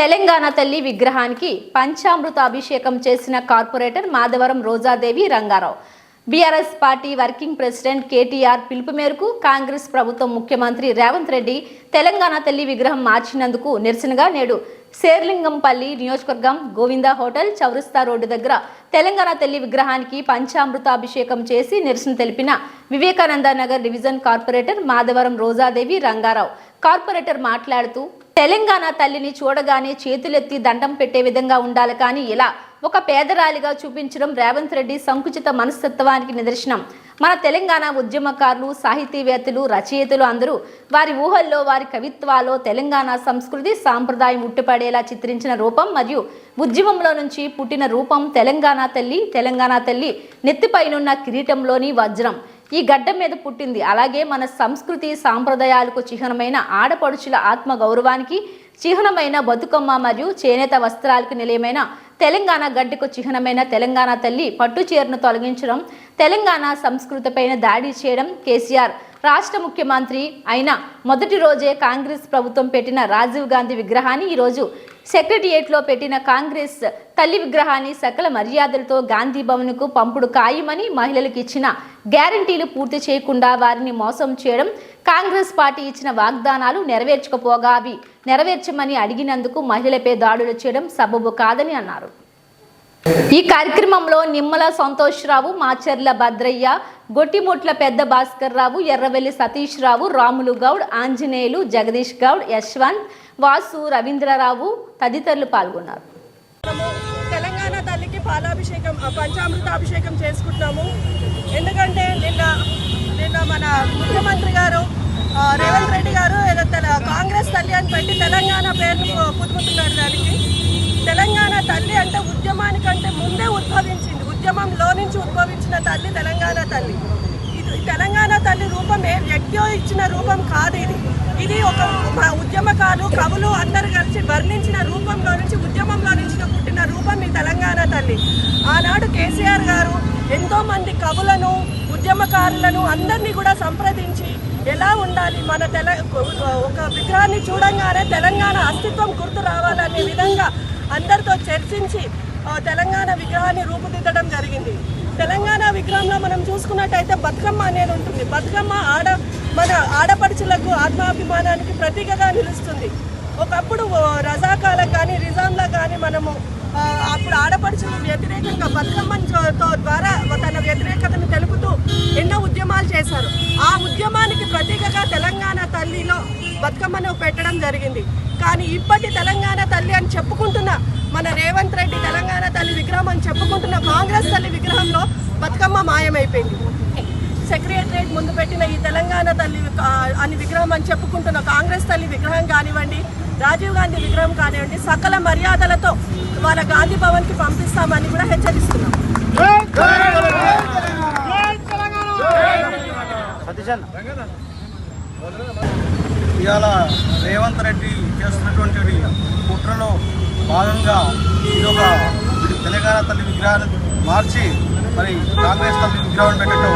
తెలంగాణ తల్లి విగ్రహానికి పంచామృత అభిషేకం చేసిన corporator Madhavaram Rojadevi Rangarao. BRS party working president KTR పిలుపు మేరకు కాంగ్రెస్ ప్రభుత్వం ముఖ్యమంత్రి రేవంత్ రెడ్డి తెలంగాణ తల్లి విగ్రహం మార్చినందుకు నిరసనగా నేడు శేర్లింగంపల్లి నియోజకవర్గం గోవిందా హోటల్ చౌరస్తా రోడ్డు దగ్గర తెలంగాణ తల్లి విగ్రహానికి పంచామృత అభిషేకం చేసి నిరసన తెలిపిన Vivekananda Nagar division corporator Madhavaram Rojadevi Rangarao. Corporator మాట్లాడుతూ తెలంగాణ తల్లిని చూడగానే చేతులెత్తి దండం పెట్టే విధంగా ఉండాలి కానీ ఇలా ఒక పేదరాలిగా చూపించడం రేవంత్ రెడ్డి సంకుచిత మనస్తత్వానికి నిదర్శనం. మన తెలంగాణ ఉద్యమకారులు సాహితీవేత్తలు రచయితలు అందరూ వారి ఊహల్లో వారి కవిత్వాలో తెలంగాణ సంస్కృతి సాంప్రదాయం ఉట్టిపడేలా చిత్రించిన రూపం మరియు ఉద్యమంలో నుంచి పుట్టిన రూపం తెలంగాణ తల్లి తెలంగాణ తల్లి నెత్తిపైనున్న కిరీటంలోని వజ్రం. ఈ గడ్డ మీద పుట్టింది. అలాగే మన సంస్కృతి సాంప్రదాయాలకు చిహ్నమైన ఆడపడుచుల ఆత్మ గౌరవానికి చిహ్నమైన బతుకమ్మ మరియు చేనేత వస్త్రాలకు నిలయమైన తెలంగాణ గడ్డకు చిహ్నమైన తెలంగాణ తల్లి పట్టు చీరను తొలగించడం తెలంగాణ సంస్కృతిపైన దాడి చేయడం కేసీఆర్ రాష్ట్ర ముఖ్యమంత్రి అయిన మొదటి రోజే కాంగ్రెస్ ప్రభుత్వం పెట్టిన రాజీవ్ గాంధీ విగ్రహాన్ని ఈరోజు సెక్రటరియేట్లో పెట్టిన కాంగ్రెస్ తల్లి విగ్రహాన్ని సకల మర్యాదలతో గాంధీ భవన్కు పంపుడు ఖాయమని మహిళలకు ఇచ్చిన గ్యారంటీలు పూర్తి చేయకుండా వారిని మోసం చేయడం కాంగ్రెస్ పార్టీ ఇచ్చిన వాగ్దానాలు నెరవేర్చకపోగా అవి నెరవేర్చమని అడిగినందుకు మహిళలపై దాడులు చేయడం సబబు కాదని అన్నారు. ఈ కార్యక్రమంలో నిమ్మల సంతోష్రావు మాచర్ల భద్రయ్య గొట్టిముట్ల పెద్ద భాస్కర్ రావు ఎర్రవెల్లి సతీష్ రావు రాములు గౌడ్ ఆంజనేయులు జగదీష్ గౌడ్ యశ్వంత్ వాసు రవీంద్రరావు తదితరులు పాల్గొన్నారు. తెలంగాణ తల్లికి పాలాభిషేకం పంచామృతాభిషేకం చేసుకుంటాము ఎందుకంటే నిన్న నిన్న మన ముఖ్యమంత్రి గారు రేవంత్ రెడ్డి గారు ఏదో కాంగ్రెస్ తల్లి అని పెట్టి తెలంగాణ పేరును పు- దానికి. తెలంగాణ తల్లి అంటే ఉద్యమానికంటే ముందే ఉద్భవించింది ఉద్యమంలో నుంచి ఉద్భవించిన తల్లి తెలంగాణ తల్లి. ఇది తెలంగాణ తల్లి రూపమే వ్యక్తి ఇచ్చిన రూపం కాదు ఇది. ఇది ఒక మ- ఉద్యమకాలు కవులు అందరు కలిసి వర్ణించిన రూపంలో నుంచి ఉద్యమంలో నుంచి పుట్టిన రూపం ఈ తెలంగాణ తల్లి. ఆనాడు కేసీఆర్ గారు ఎంతోమంది కవులను ఉద్యమకారులను అందరినీ కూడా సంప్రదించి ఎలా ఉండాలి? మన తెల ఒక విగ్రహాన్ని చూడంగానే తెలంగాణ అస్తిత్వం గుర్తు రావాలనే విధంగా అందరితో చర్చించి తెలంగాణ విగ్రహాన్ని రూపుదిద్దడం జరిగింది. విగ్రహంలో మనం చూసుకున్నట్టయితే బతుకమ్మ అనేది ఉంటుంది. బతుకమ్మ ఆడ మన ఆడపడుచులకు ఆత్మాభిమానానికి ప్రతీకగా నిలుస్తుంది. ఒకప్పుడు రజాకాలకు కానీ రిజాంలకు కానీ మనము అప్పుడు ఆడపడుచులు వ్యతిరేకంగా బతుకమ్మతో తో ద్వారా తన వ్యతిరేకతను తెలుపుతూ ఎన్నో ఉద్యమాలు చేశారు. ఆ ఉద్యమానికి ప్రతీకగా తెలంగాణ తల్లిలో బతుకమ్మను పెట్టడం జరిగింది. కానీ ఇప్పటి తెలంగాణ తల్లి అని చెప్పుకుంటున్న మన రేవంత్ రెడ్డి తెలంగాణ తల్లి విగ్రహం అని చెప్పుకుంటున్న కాంగ్రెస్ తల్లి విగ్రహంలో బతుకమ్మ మాయమైపోయింది. సెక్రటరేట్ ముందు పెట్టిన ఈ తెలంగాణ తల్లి అని విగ్రహం అని చెప్పుకుంటున్న కాంగ్రెస్ తల్లి విగ్రహం కానివ్వండి రాజీవ్ గాంధీ విగ్రహం కానివ్వండి సకల మర్యాదలతో వాళ్ళ గాంధీ భవన్కి పంపిస్తామని కూడా హెచ్చరిస్తున్నాం. ఇవాళ రేవంత్ రెడ్డి చేస్తున్నటువంటి కుట్రలో భాగంగా ఇదొక తెలంగాణ తల్లి విగ్రహాన్ని మార్చి మరి కాంగ్రెస్ తల్లి విగ్రహం పెట్టడం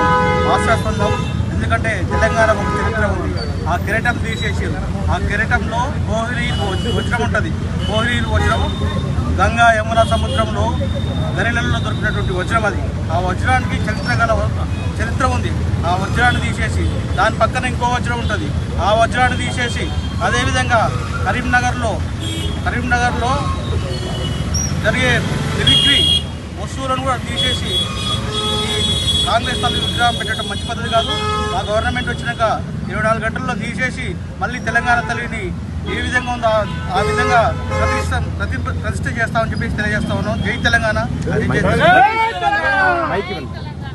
హాస్యాస్పదం ఎందుకంటే తెలంగాణ ఒక చరిత్ర ఉంది. ఆ కిరీటం తీసేసి ఆ కిరీటంలో కోహిరీ వజ్రం ఉంటుంది. కోహ్లీలు వజ్రం గంగా యమున సముద్రంలో గరిలలో దొరికినటువంటి వజ్రం అది. ఆ వజ్రానికి చరిత్ర గల చరిత్ర ఉంది. ఆ వజ్రాన్ని తీసేసి దాని పక్కన ఇంకో వజ్రం ఉంటుంది. ఆ వజ్రాన్ని తీసేసి అదేవిధంగా కరీంనగర్లో కరీంనగర్లో జరిగే మిలిటరీ వస్తువులను కూడా తీసేసి కాంగ్రెస్ తల్లి విగ్రహం పెట్టడం మంచి పద్ధతి కాదు. మా గవర్నమెంట్ వచ్చినాక ఇరవై నాలుగు గంటల్లో తీసేసి మళ్ళీ తెలంగాణ తల్లిని ఏ విధంగా ఉందో ఆ- విధంగా ప్రతిష్ట ప్రతి ప్రతిష్ట చేస్తామని చెప్పేసి తెలియజేస్తా ఉన్నాం. జై తెలంగాణ. జై తెలంగాణ.